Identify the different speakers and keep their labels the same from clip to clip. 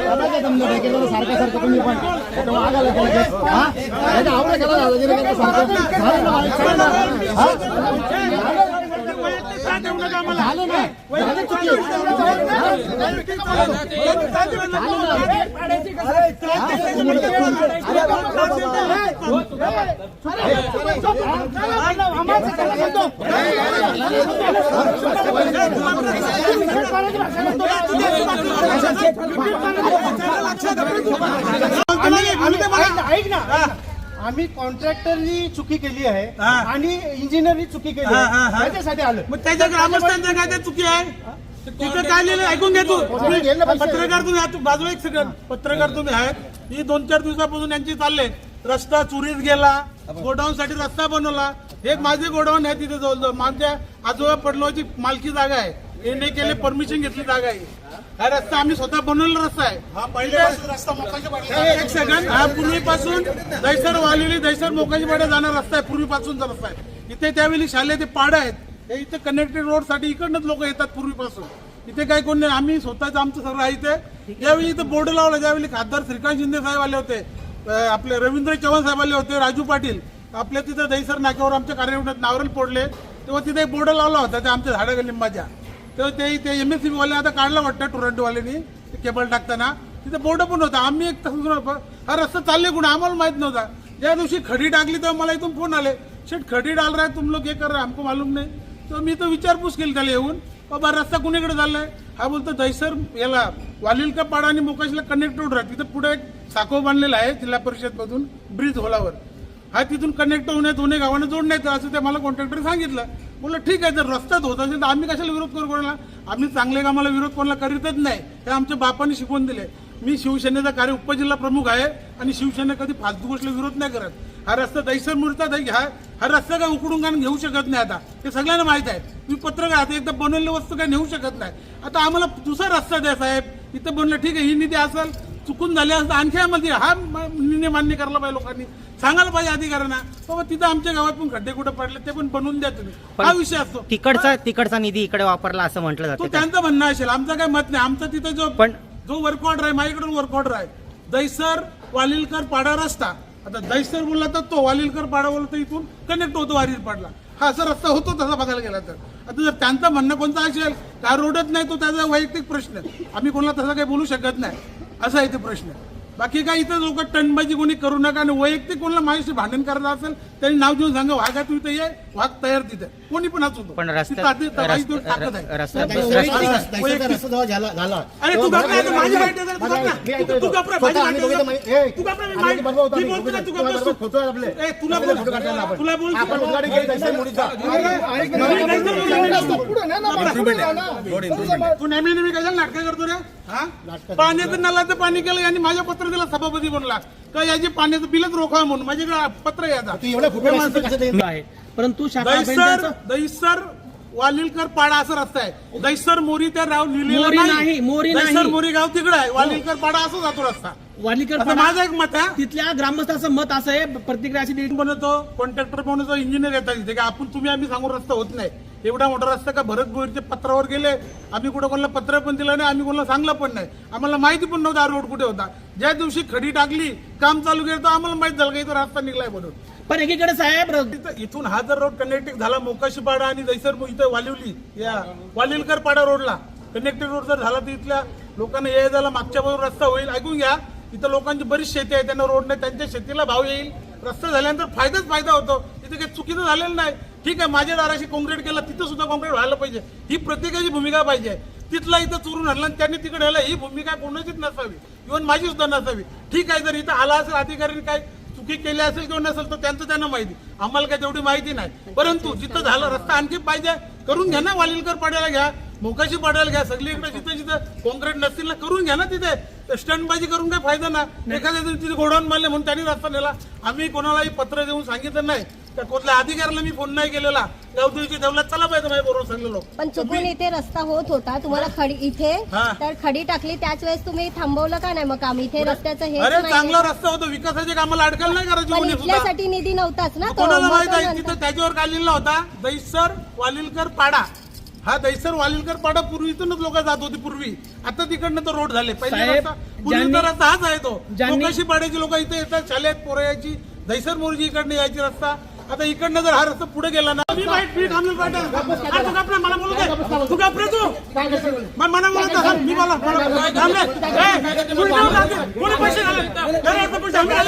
Speaker 1: सारखं सारखं तुम्ही पण तो केलं गेला की, हा? याच्या आवडा केला ना, वगैरे केला सारखं. झालं ना? झालं ना. झालं चुकी.
Speaker 2: आम्ही- आम्ही- ऐक ना, ऐक ना.
Speaker 3: आम्ही कॉन्ट्रॅक्टरनी चुकी केली आहे
Speaker 2: हा.
Speaker 3: आणि इंजिनियरनी चुकी केली
Speaker 2: हा, हा, हा.
Speaker 3: आहे त्याच्यासाठी आलो
Speaker 2: मग त्याच्या ग्रामस्थांचं काय ते चुकी आहे? तिथं काय लिहिलं ऐकून घे तू. तुम्ही
Speaker 3: गेलं पाहिजे.
Speaker 2: पत्रकार तुम्ही आहात, बाजूला एक सेकंड पत्रकार तुम्ही आहेत. ही दोन चार दिवसापासून यांची चालले. रस्ता चोरीत गेला. गोडाऊन साठी रस्ता बनवला. एक माझे गोडाऊन आहे तिथे जवळजवळ. माझ्या आजोबा पडलोची मालकी जागा आहे. येणे केले परमिशन घेतली जागा आहे. हा रस्ता आम्ही स्वतः बनवलेला रस्ता आहे. हा पहिल्यापासून रस्ता एक सेकंड हा पूर्वीपासून दैसर वालेली दैसर मोकाची पाड्या जाणार रस्ता आहे. पूर्वीपासूनचा रस्ता आहे. इथे त्यावेळी शाले ते पाडं आहेत. हे इथे कनेक्टेड रोडसाठी इकडनंच लोक येतात पूर्वीपासून. इथे काही कोण नाही. आम्ही स्वतःच आमचं सगळं आहे इथे. यावेळी इथं बोर्ड लावला ज्यावेळी खासदार श्रीकांत शिंदे साहेब आले होते आपले रवींद्र चव्हाण साहेब आले होते राजू पाटील आपल्या तिथं दहीसर नाक्यावर आमच्या कार्यक्रमात नावरल पोडले तेव्हा तिथे एक बोर्ड लावला होता त्या आमच्या झाडं लिंबाच्या. तर ते ते एम एस सी बीवाले आता काढलं वाटतं टोरंटोवाल्यांनी केबल टाकताना. तिथं बोर्ड पण होता. आम्ही एक तसं हा रस्ता चालले कुठे? आम्हाला माहीत नव्हता. ज्या दिवशी खडी टाकली तेव्हा मला इथून फोन आले. शेट खडी डाल रहा है तुम लोग हे कर रहा हमको मालूम नाही. तर मी तर विचारपूस केली त्याला येऊन. बाबा रस्ता कुणीकडे चाललाय? हा बोलतो दहिसर याला वालिलका पाडा आणि मोकाशीला कनेक्ट रोड राहत तिथं पुढे एक साखो बांधलेला आहे जिल्हा परिषदमधून ब्रिज होलावर हा तिथून कनेक्ट होण्यात दोन्ही गावांना जोडण्यात असं ते मला कॉन्ट्रॅक्टर सांगितलं. बोललं ठीक आहे जर रस्त्यात होत असेल तर आम्ही कशाला विरोध करू कोणाला? आम्ही चांगले कामाला विरोध कोणाला करीतच नाही. हे आमच्या बापाने शिकवून दिले. मी शिवसेनेचा कार्य उपजिल्हा प्रमुख आहे आणि शिवसेना कधी फालतू गोष्टीला विरोध नाही करत. हा रस्ता दैसर मुरता हा हा रस्ता काय उकडून काय घेऊ शकत नाही आता. ते सगळ्यांना माहीत आहे. मी पत्रकार आता एकदा बनवलेली वस्तू काय नेऊ शकत नाही. आता आम्हाला दुसरा रस्ता द्या साहेब. इथं बनलं ठीक आहे ही निधी असेल चुकून झाली असं आणखी आम्हाला हा निर्णय मान्य करायला पाहिजे लोकांनी. सांगायला पाहिजे अधिकाऱ्यांना बाबा तिथं आमच्या गावात पण खड्डे कुठे पडले ते पण बनवून द्या तुम्ही. हा विषय असतो.
Speaker 4: तिकडचा तिकडचा निधी इकडे वापरला असं म्हटलं
Speaker 2: तो
Speaker 4: जातं
Speaker 2: त्यांचं म्हणणं असेल आमचं काय मत नाही. आमचं तिथं जो
Speaker 4: पण-
Speaker 2: जो वर्क ऑर्डर आहे माझ्याकडून वर्क ऑर्डर आहे. दैसर वालिलकर पाडा रस्ता. आता दैसर बोलला तर तो वालिलकर पाडा बोलला तर इथून. कनेक्ट होतो वारील पाडला. हा असा रस्ता होतो तसा बघायला गेला तर आता जर त्यांचं म्हणणं कोणतं असेल का रोडच नाही तो त्याचा वैयक्तिक प्रश्न आहे. आम्ही कोणाला तसा काही बोलू शकत नाही असा इथे प्रश्न आहे. बाकी काय इथं लोक टनबाजी कोणी करू नका आणि वैयक्तिक कोणाला माझ्याशी भांडण करायचं असेल त्यांनी नाव देऊन सांगा वाघा तू इथे ये वाघ तयार तिथे कोणी पण असू तो.
Speaker 4: पण.
Speaker 1: रस्ता
Speaker 2: अरे तू घाबरा, आता माझी तू घाबरा. घाबरा, माझी आहे. घाबरा, मी मी. बोलतो ना, घाबरा. ए, तुला बोल-. तुला बोल- नेहमी नेहमी कशाला नाटक करतो रे हा पाण्याचं नलाचं पाणी केलं आणि माझ्या पत्र दिला सभापती बनला. का याची पाण्याचं बिलच रोखा म्हणून माझ्याकडे पत्र
Speaker 1: ते-
Speaker 5: आहे परंतु
Speaker 2: वालिलकर पाडा असा रस्ता आहे. दैसर मोरी त्या राव लिहिलेला
Speaker 5: मोरी नाही, मोरी
Speaker 2: दैसर
Speaker 5: नाही.
Speaker 2: मोरी गाव तिकडे आहे. वालिलकर पाडा असं जातो रस्ता.
Speaker 5: वालीकर
Speaker 2: माझं एक मत आहे.
Speaker 5: तिथल्या ग्रामस्थाचं मत असं आहे. प्रतिक्रिया अशी दिली
Speaker 2: बनवतो? कॉन्ट्रॅक्टर बनवतो इंजिनियर येतात तिथे का आपण तुम्ही आम्ही सांगून रस्ता होत नाही. एवढा मोठा रस्ता का भरत बोईरच्या पत्रावर गेले? आम्ही कुठं कोणाला पत्र पण दिलं नाही आम्ही कोणाला सांगलं पण नाही. आम्हाला माहिती पण नव्हता हा रोड कुठे होता. ज्या दिवशी खडी टाकली काम चालू केलं तर आम्हाला माहीत झालं का इथं रस्ता निघलाय म्हणून.
Speaker 5: पण एकीकडे साहेब
Speaker 2: इथून हा जर रोड कनेक्टिंग झाला मोकाशी पाडा आणि दैसर इथं वालिवली या वालिलकर पाडा रोडला. कनेक्टेड रोड जर झाला तर इथल्या लोकांना ये जायला मागच्या बाजूला रस्ता होईल. ऐकून घ्या इथं लोकांची बरीच शेती आहे त्यांना रोड नाही त्यांच्या शेतीला भाव येईल. रस्ता झाल्यानंतर फायदाच फायदा होतो. इथे काही चुकीचं झालेलं नाही. ठीक आहे माझ्या दाराशी कॉन्क्रीट केलं तिथं सुद्धा कॉन्क्रीट व्हायला पाहिजे. ही प्रत्येकाची भूमिका पाहिजे. तिथला इथं चोरून आणला आणि त्यांनी तिकडे यायला ही भूमिका कोणाचीच नसावी. इव्हन माझी सुद्धा नसावी. ठीक आहे जर इथं आला असेल अधिकाऱ्यांनी काय चुकी केली असेल किंवा नसेल तर त्यांचं त्यांना माहिती. आम्हाला काय तेवढी माहिती नाही. परंतु जिथं झालं रस्ता आणखी पाहिजे. करून घ्या ना वालिलकर पाड्याला घ्या मोकाशी पाड्याला घ्या. सगळी इकडे जिथं जिथं कॉन्क्रीट नसतील ना करून घ्या ना तिथे. स्टंटबाजी करून काय फायदा ना? एखाद्या तिथे गोडाऊन मारले म्हणून त्यांनी रस्ता नेला. आम्ही कोणालाही पत्र देऊन सांगितलं नाही. त्या कुठल्या अधिकाऱ्याला मी फोन नाही केलेला. गावदेवीची दौलत चला पाहिजे माझ्या बरोबर सांगलेलो
Speaker 6: पण चुकून इथे रस्ता होत होता. तुम्हाला खडी इथे
Speaker 2: हा.
Speaker 6: तर खडी टाकली त्याच वेळेस तुम्ही थांबवलं का नाही मग काम? इथे रस्त्याचं हे
Speaker 2: अरे चांगला रस्ता होतो. विकासाच्या कामाला अडकल नाही करायची
Speaker 6: पण
Speaker 2: कोणी सुद्धा.
Speaker 6: इथल्यासाठी निधी नव्हताच ना तो.
Speaker 2: कोणाला
Speaker 6: मग
Speaker 2: माहीत
Speaker 6: तो
Speaker 2: आहे?
Speaker 6: नंतर-
Speaker 2: तिथं त्याच्यावर काय लिहिला होता. दैसर वालिलकर पाडा. हा दैसर वालिलकर पाडा पूर्वीतूनच लोक जात होती पूर्वी. आता तिकडनं तो रोड झाले. पहिले
Speaker 5: साहेब,
Speaker 2: रस्ता पूर्वीचा
Speaker 5: ज्यांनी-
Speaker 2: रस्ता हाच आहे तो.
Speaker 5: ज्यांनी-
Speaker 2: पाड्याची? लोक इथे येतात शाळेत पोरं यायची. दैसर मोरजी इकडनं यायची रस्ता. आता इकडनं जर हा रस्ता पुढे गेला ना मी थांबेल मला बोलू दे तू तू मला बोलत मी मला-. कोणी पैसे? तुम्ही-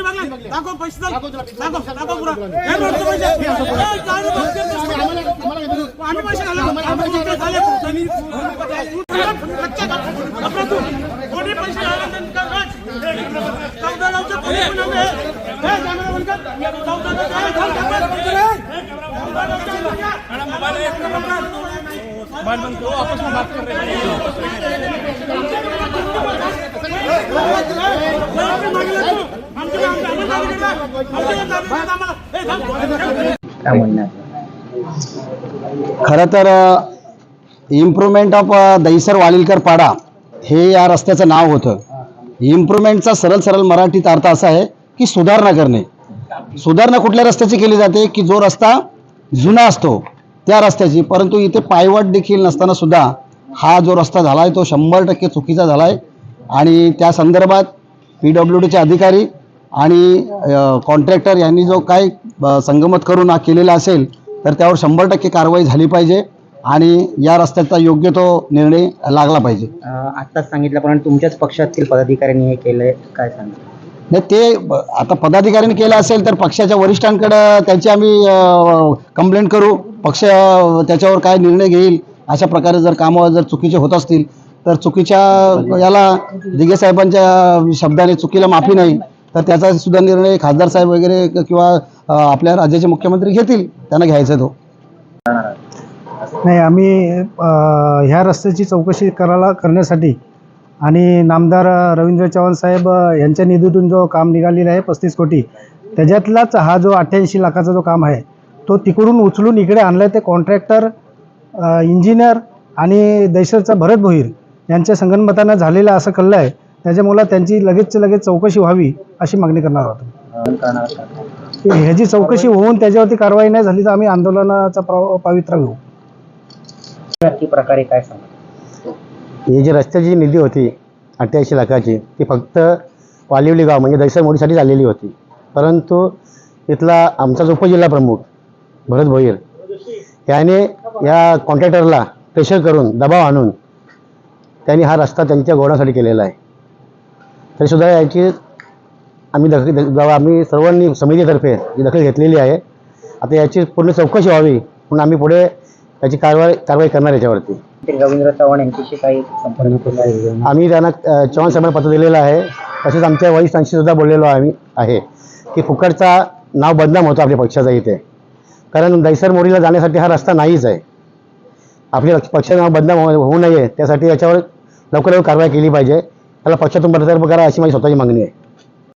Speaker 2: बघा. दाखव पैसे दाखव. दाखव पुरा. आम्ही घाले. कोणी पैसे घाले काय- बंद कर.
Speaker 7: खरं तर इम्प्रुव्हमेंट ऑफ दहिसर वालिलकर पाडा हे या रस्त्याचं नाव होतं इम्प्रुव्हमेंटचा सरळ सरळ मराठीत अर्थ असा आहे की सुधारणा करणे. सुधारणा कुठल्या रस्त्याची केली जाते? की जो रस्ता जुना असतो त्या रस्त्याची. परंतु इथे पायवाट देखील नसताना सुद्धा हा जो रस्ता झाला आहे तो शंभर टक्के चुकीचा झाला आहे आणि त्या संदर्भात पी डब्ल्यू डीचे अधिकारी आणि कॉन्ट्रॅक्टर यांनी जो काय संगमत करून हा केलेला असेल तर त्यावर शंभर टक्के कारवाई झाली पाहिजे. आणि या रस्त्याचा योग्य तो निर्णय लागला पाहिजे.
Speaker 4: आत्ताच सांगितल्याप्रमाणे तुमच्याच पक्षातील पदाधिकाऱ्यांनी हे केलंय काय सांगा
Speaker 7: नाही ते आता पदाधिकाऱ्यांनी केलं असेल तर पक्षाच्या वरिष्ठांकडे त्याची आम्ही कंप्लेंट करू. पक्ष त्याच्यावर काय निर्णय घेईल अशा प्रकारे जर कामं जर चुकीचे होत असतील तर चुकीच्या याला दिघे साहेबांच्या शब्दाने चुकीला माफी नाही तर त्याचा सुद्धा निर्णय खासदार साहेब वगैरे किंवा आपल्या राज्याचे मुख्यमंत्री घेतील त्यांना घ्यायचा तो.
Speaker 3: नाही आम्ही ह्या रस्त्याची चौकशी करायला करण्यासाठी आणि नामदार रवींद्र चव्हाण साहेब यांच्या निधीतून जो काम निघालेला आहे पस्तीस कोटी त्याच्यातलाच हा जो अठ्ठ्याऐंशी लाखाचा जो काम आहे तो तिकडून उचलून इकडे आणला ते कॉन्ट्रॅक्टर इंजिनियर आणि दैसरचा भरत भोईर यांच्या संगनमतानं झालेलं असं कळलं आहे. त्याच्यामुळं त्यांची लगेचच्या लगेच चौकशी व्हावी अशी मागणी करणार आहोत ह्याची चौकशी होऊन त्याच्यावरती कारवाई नाही झाली तर आम्ही आंदोलनाचा पवित्रा घेऊ.
Speaker 4: प्रकारे काय सांगा
Speaker 7: ही जी रस्त्याची निधी होती अठ्ठ्याऐंशी लाखाची ती फक्त वालिवली गाव म्हणजे दैसर मोडीसाठी झालेली होती. परंतु तिथला आमचा जो उपजिल्हा प्रमुख भरत भोईर याने या कॉन्ट्रॅक्टरला प्रेशर करून दबाव आणून त्यांनी हा रस्ता त्यांच्या गोडासाठी केलेला आहे. तरीसुद्धा याची आम्ही दखल द- आम्ही सर्वांनी समितीतर्फे ही दखल घेतलेली आहे आता याची पूर्ण चौकशी व्हावी म्हणून आम्ही पुढे याची कारवाई कारवाई करणार याच्यावरती.
Speaker 4: रवींद्र चव्हाण यांच्याशी काही संपर्क केला आहे.
Speaker 7: आम्ही त्यांना अ, चव्हाण साहेबांना पत्र दिलेलं आहे. तसेच आमच्या वरिष्ठांशी सुद्धा बोललेलो आम्ही आहे की फुकटचा नाव बदनाम होतो आपल्या पक्षाचा इथे. कारण दैसर मोरीला जाण्यासाठी हा रस्ता नाहीच आहे. आपल्या पक्षाचं नाव बदनाम हो- होऊ नये. त्यासाठी याच्यावर लवकर लवकर कारवाई केली पाहिजे. त्याला पक्षातून बडतर्फ करा अशी माझी स्वतःची मागणी आहे.